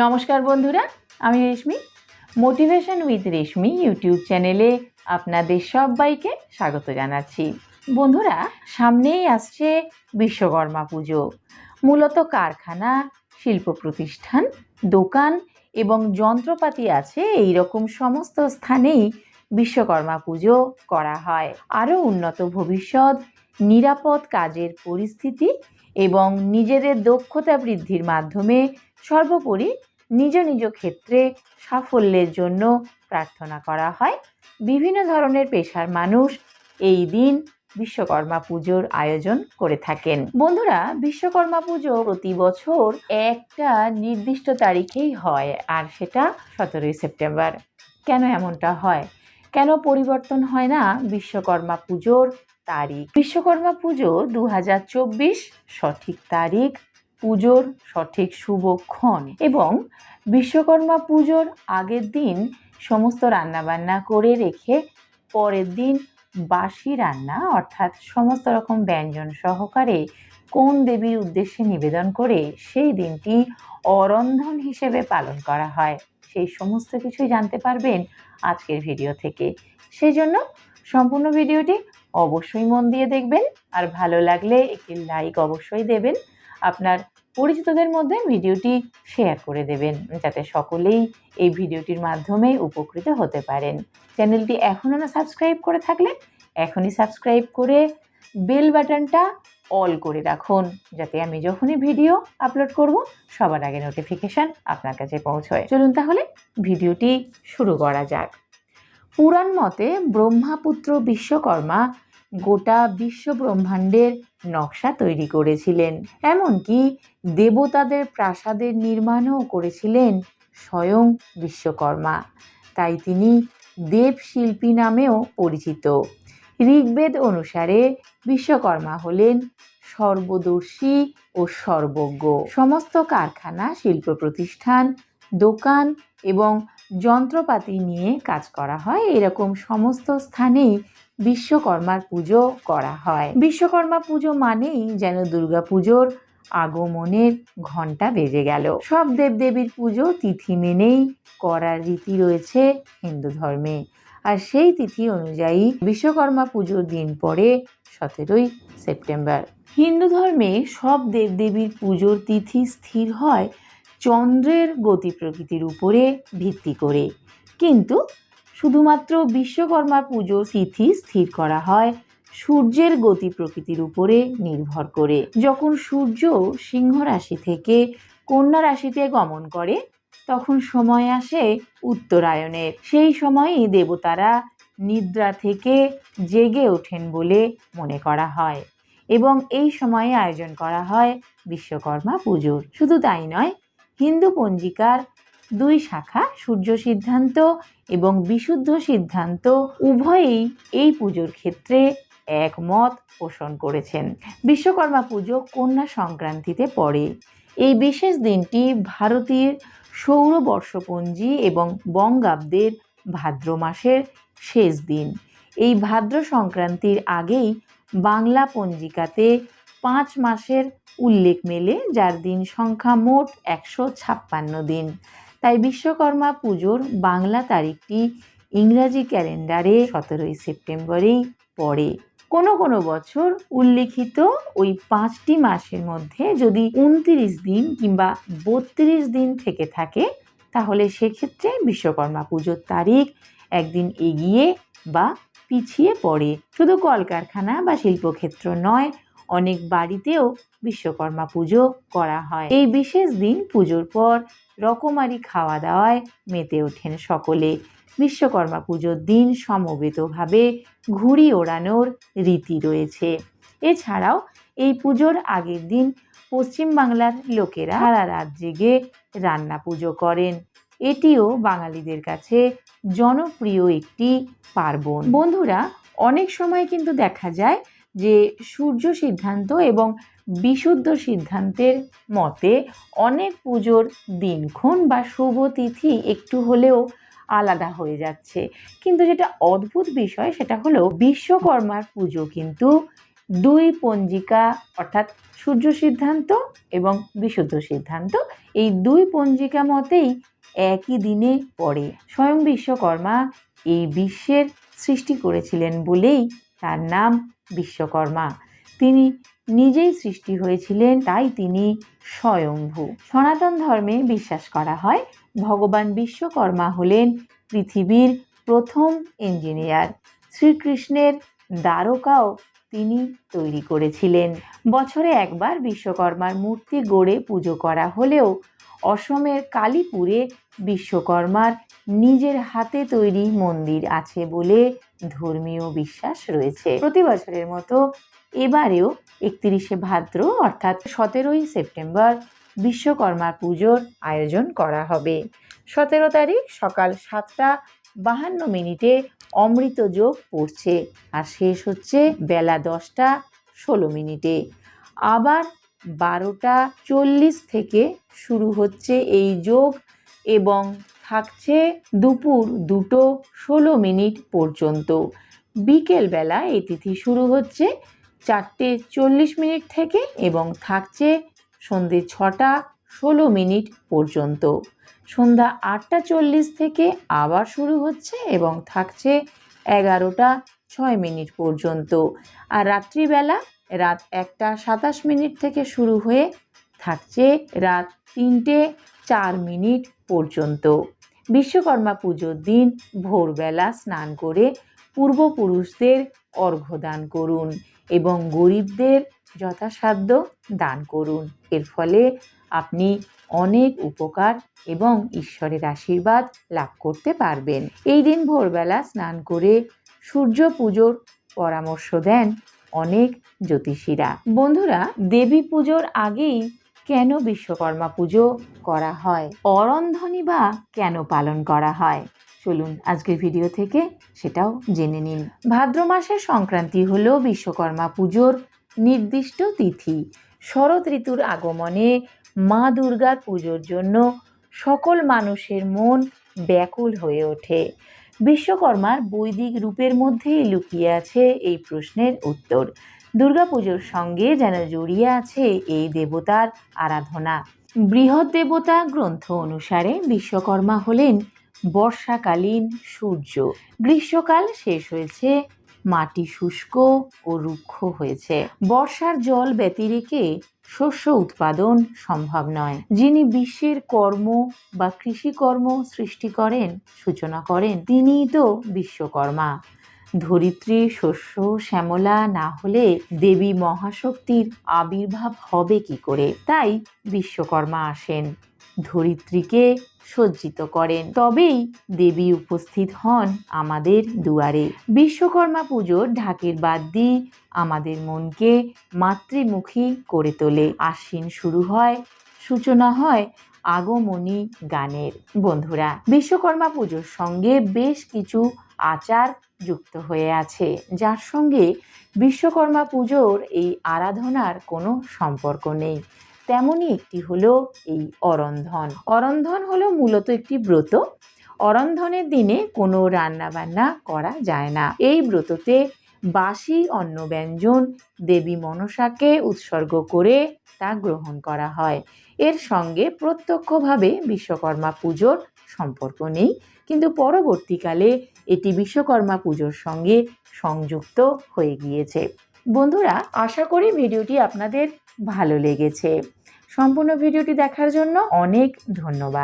নমস্কার বন্ধুরা, আমি Reshmi. Motivation with Reshmi YouTube চ্যানেলে আপনাদের সবাইকে স্বাগত জানাচ্ছি। বন্ধুরা, সামনেই আসছে বিশ্বকর্মা পুজো। মূলত কারখানা, শিল্প প্রতিষ্ঠান, দোকান এবং যন্ত্রপাতি আছে এই রকম সমস্ত স্থানেই বিশ্বকর্মা পুজো করা হয়। আরও উন্নত ভবিষ্যৎ, নিরাপদ কাজের পরিস্থিতি এবং নিজেদের দক্ষতা বৃদ্ধির মাধ্যমে সর্বোপরি নিজ নিজ ক্ষেত্রে সাফল্যের জন্য প্রার্থনা করা হয়। বিভিন্ন ধরনের পেশার মানুষ এই দিন বিশ্বকর্মা পুজোর আয়োজন করে থাকেন। বন্ধুরা, বিশ্বকর্মা পুজো প্রতি বছর একটা নির্দিষ্ট তারিখেই হয় আর সেটা সতেরোই সেপ্টেম্বর। কেন এমনটা হয়? কেন পরিবর্তন হয় না বিশ্বকর্মা পুজোর তারিখ? বিশ্বকর্মা পুজো দু হাজার চব্বিশ সঠিক তারিখ পুজোর সঠিক শুভক্ষণ এবং বিশ্বকর্মা পুজোর আগের দিন সমস্ত রান্নাবান্না করে রেখে পরের দিন বাসি রান্না, অর্থাৎ সমস্ত রকম ব্যঞ্জন সহকারে কোন দেবীর উদ্দেশ্যে নিবেদন করে সেই দিনটি অরন্ধন হিসেবে পালন করা হয়। সেই সমস্ত কিছুই জানতে পারবেন আজকের ভিডিও থেকে। সেই জন্য সম্পূর্ণ ভিডিওটি অবশ্যই মন দিয়ে দেখবেন, আর ভালো লাগলে একটি লাইক অবশ্যই দেবেন। আপনার পরিচিতদের মধ্যে ভিডিওটি শেয়ার করে দেবেন, যাতে সকলেই এই ভিডিওটির মাধ্যমে উপকৃত হতে পারেন। চ্যানেলটি এখনও না সাবস্ক্রাইব করে থাকলে এখনই সাবস্ক্রাইব করে বেল বাটনটা অল করে রাখুন, যাতে আমি যখনই ভিডিও আপলোড করব, সবার আগে নোটিফিকেশান আপনার কাছে পৌঁছয়। চলুন তাহলে ভিডিওটি শুরু করা যাক। পুরাণ মতে ব্রহ্মাপুত্র বিশ্বকর্মা গোটা বিশ্ব ব্রহ্মাণ্ডের নকশা তৈরি করেছিলেন। এমনকি দেবতাদের প্রাসাদের নির্মাণও করেছিলেন স্বয়ং বিশ্বকর্মা। তাই তিনি দেবশিল্পী নামেও পরিচিত। ঋগ্বেদ অনুসারে বিশ্বকর্মা হলেন সর্বদর্শী ও সর্বজ্ঞ। সমস্ত কারখানা, শিল্প প্রতিষ্ঠান দোকান এবং যন্ত্রপাতি নিয়ে কাজ করা হয়। এরকম সমস্ত স্থানেই বিশ্বকর্মার পুজো করা হয়। বিশ্বকর্মা পুজো মানেই যেন দুর্গা পুজোর আগমনের ঘণ্টা বেজে গেল। সব দেবদেবীর পুজো তিথি মেনেই করার রীতি রয়েছে হিন্দু ধর্মে। আর সেই তিথি অনুযায়ী বিশ্বকর্মা পুজোর দিন পরে সতেরোই সেপ্টেম্বর। হিন্দু ধর্মে সব দেবদেবীর পুজোর তিথি স্থির হয় চন্দ্রের গতি প্রকৃতির উপরে ভিত্তি করে। কিন্তু শুধুমাত্র বিশ্বকর্মা পুজোর তিথি স্থির করা হয় সূর্যের গতি প্রকৃতির উপরে নির্ভর করে। যখন সূর্য সিংহ রাশি থেকে কন্যা রাশিতে গমন করে, তখন সময় আসে উত্তরায়ণের। সেই সময়ই দেবতারা নিদ্রা থেকে জেগে ওঠেন বলে মনে করা হয় এবং এই সময়ে আয়োজন করা হয় বিশ্বকর্মা পুজোর। শুধু তাই নয় হিন্দু পঞ্জিকার দুই শাখা, সূর্য সিদ্ধান্ত এবং বিশুদ্ধ সিদ্ধান্ত, উভয়েই এই পুজোর ক্ষেত্রে একমত পোষণ করেছেন। বিশ্বকর্মা পুজো কন্যা সংক্রান্তিতে পড়ে। এই বিশেষ দিনটি ভারতীয় সৌর বর্ষপঞ্জি এবং বঙ্গাব্দের ভাদ্র মাসের শেষ দিন। এই ভাদ্র সংক্রান্তির আগেই বাংলা পঞ্জিকাতে পাঁচ মাসের উল্লেখ মেলে, যার দিন সংখ্যা মোট একশো ছাপ্পান্ন দিন। তাই বিশ্বকর্মা পুজোর বাংলা তারিখটি ইংরাজি ক্যালেন্ডারে সতেরোই সেপ্টেম্বরেই পড়ে। কোনো কোনো বছর উল্লেখিত ওই পাঁচটি মাসের মধ্যে যদি উনতিরিশ দিন কিংবা বত্রিশ দিন থেকে থাকে, তাহলে সেক্ষেত্রে বিশ্বকর্মা পুজোর তারিখ একদিন এগিয়ে বা পিছিয়ে পড়ে। শুধু কলকারখানা বা শিল্পক্ষেত্র নয় অনেক বাড়িতেও বিশ্বকর্মা পুজো করা হয়। এই বিশেষ দিন পুজোর পর রকমারি খাওয়া দাওয়ায় মেতে ওঠেন সকলে। বিশ্বকর্মা পুজোর দিন সমবেতভাবে ঘুড়ি ওড়ানোর রীতি রয়েছে। এছাড়াও এই পুজোর আগের দিন পশ্চিমবাংলার লোকেরা সারা রাত জেগে রান্না পুজো করেন। এটিও বাঙালিদের কাছে জনপ্রিয় একটি পার্বণ। বন্ধুরা, অনেক সময় কিন্তু দেখা যায় যে সূর্য সিদ্ধান্ত এবং বিশুদ্ধ সিদ্ধান্তের মতে অনেক পুজোর দিনক্ষণ বা শুভ তিথি একটু হলেও আলাদা হয়ে যাচ্ছে। কিন্তু যেটা অদ্ভুত বিষয় সেটা হলো বিশ্বকর্মার পুজো কিন্তু দুই পঞ্জিকা অর্থাৎ সূর্য সিদ্ধান্ত এবং বিশুদ্ধ সিদ্ধান্ত এই দুই পঞ্জিকা মতেই একই দিনে পড়ে। স্বয়ং বিশ্বকর্মা এই বিশ্বের সৃষ্টি করেছিলেন বলেই তার নাম বিশ্বকর্মা। তিনি নিজেই সৃষ্টি হয়েছিলেন, তাই তিনি স্বয়ংভূ সনাতন ধর্মে বিশ্বাস করা হয়, ভগবান বিশ্বকর্মা হলেন পৃথিবীর প্রথম ইঞ্জিনিয়ার। শ্রীকৃষ্ণের দ্বারকাও তিনি তৈরি করেছিলেন। বছরে একবার বিশ্বকর্মার মূর্তি গড়ে পুজো করা হলেও, অসমের কালীপুরে বিশ্বকর্মার নিজের হাতে তৈরি মন্দির আছে বলে ধর্মীয় বিশ্বাস রয়েছে। প্রতি বছরের মতো এবারেও একত্রিশে ভাদ্র, অর্থাৎ সতেরোই সেপ্টেম্বর, বিশ্বকর্মা পুজোর আয়োজন করা হবে। সতেরো তারিখ সকাল সাতটা বাহান্ন মিনিটে অমৃত যোগ পড়ছে আর শেষ হচ্ছে বেলা দশটা ষোলো মিনিটে। আবার বারোটা চল্লিশ থেকে শুরু হচ্ছে এই যোগ এবং থাকছে দুপুর দুটো ষোলো মিনিট পর্যন্ত। বিকেলবেলা এই তিথি শুরু হচ্ছে চারটে চল্লিশ মিনিট থেকে এবং থাকছে সন্ধে ছটা ষোলো মিনিট পর্যন্ত। সন্ধ্যা আটটা চল্লিশ থেকে আবার শুরু হচ্ছে এবং থাকছে এগারোটা ছয় মিনিট পর্যন্ত। আর রাত্রিবেলা রাত একটা সাতাশ মিনিট থেকে শুরু হয়ে থাকছে রাত তিনটে চার মিনিট পর্যন্ত। বিশ্বকর্মা পুজোর দিন ভোরবেলা স্নান করে পূর্বপুরুষদের অর্ঘ্য দান করুন এবং গরিবদের যথাসাধ্য দান করুন। এর ফলে আপনি অনেক উপকার এবং ঈশ্বরের আশীর্বাদ লাভ করতে পারবেন। এই দিন ভোরবেলা স্নান করে সূর্য পুজোর পরামর্শ দেন অনেক জ্যোতিষীরা। বন্ধুরা, দেবী পুজোর আগেই কেন বিশ্বকর্মা পুজো করা হয়? অরন্ধনী বা কেন পালন করা হয়? চলুন আজকের ভিডিও থেকে সেটাও জেনে নিন। ভাদ্র মাসের সংক্রান্তি হল বিশ্বকর্মা পুজোর নির্দিষ্ট তিথি। শরৎ ঋতুর আগমনে মা দুর্গার পুজোর জন্য সকল মানুষের মন ব্যাকুল হয়ে ওঠে। বিশ্বকর্মার বৈদিক রূপের মধ্যেই লুকিয়ে আছে এই প্রশ্নের উত্তর। দুর্গাপুজোর সঙ্গে যেন জড়িয়ে আছে এই দেবতার আরাধনা। বৃহৎ দেবতা গ্রন্থ অনুসারে বিশ্বকর্মা হলেন বর্ষাকালীন সূর্য। গ্রীষ্মকাল শেষ হয়েছে, মাটি শুষ্ক ও রুক্ষ হয়েছে। বর্ষার জল ব্যতিরেকে শস্য উৎপাদন সম্ভব নয়। যিনি বিশ্বের কর্ম বা কৃষিকর্ম সৃষ্টি করেন, সূচনা করেন, তিনিই তো বিশ্বকর্মা। ধরিত্রী, শস্য, শ্যামলা না হলে দেবী মহাশক্তির আবির্ভাব হবে কি করে? তাই বিশ্বকর্মা আসেন। ধরিত্রীকে সজ্জিত করেন। তবেই দেবী উপস্থিত হন আমাদের দুয়ারে। বিশ্বকর্মা পুজোর ঢাকের বাদ্যি আমাদের মনকে মাতৃমুখী করে তোলে। আশ্বিন শুরু হয়, সূচনা হয় আগমনী গানের। বন্ধুরা, বিশ্বকর্মা পুজোর সঙ্গে বেশ কিছু আচার যুক্ত হয়ে আছে। যার সঙ্গে বিশ্বকর্মা পুজোর এই আরাধনার কোনো সম্পর্ক নেই। তেমনই একটি হলো এই অরন্ধন। অরন্ধন হলো মূলত একটি ব্রত। অরন্ধনের দিনে কোনো রান্না বান্না করা যায় না। এই ব্রততে বাসি অন্ন ব্যঞ্জন, দেবী মনসাকে উৎসর্গ করে তা গ্রহণ করা হয়। এর সঙ্গে প্রত্যক্ষভাবে বিশ্বকর্মা পুজোর সম্পর্ক নেই, কিন্তু পরবর্তীকালে এটি বিশ্বকর্মা পুজোর সঙ্গে সংযুক্ত হয়ে গিয়েছে। বন্ধুরা, আশা করি ভিডিওটি আপনাদের ভালো লেগেছে। সম্পূর্ণ ভিডিওটি দেখার জন্য অনেক ধন্যবাদ।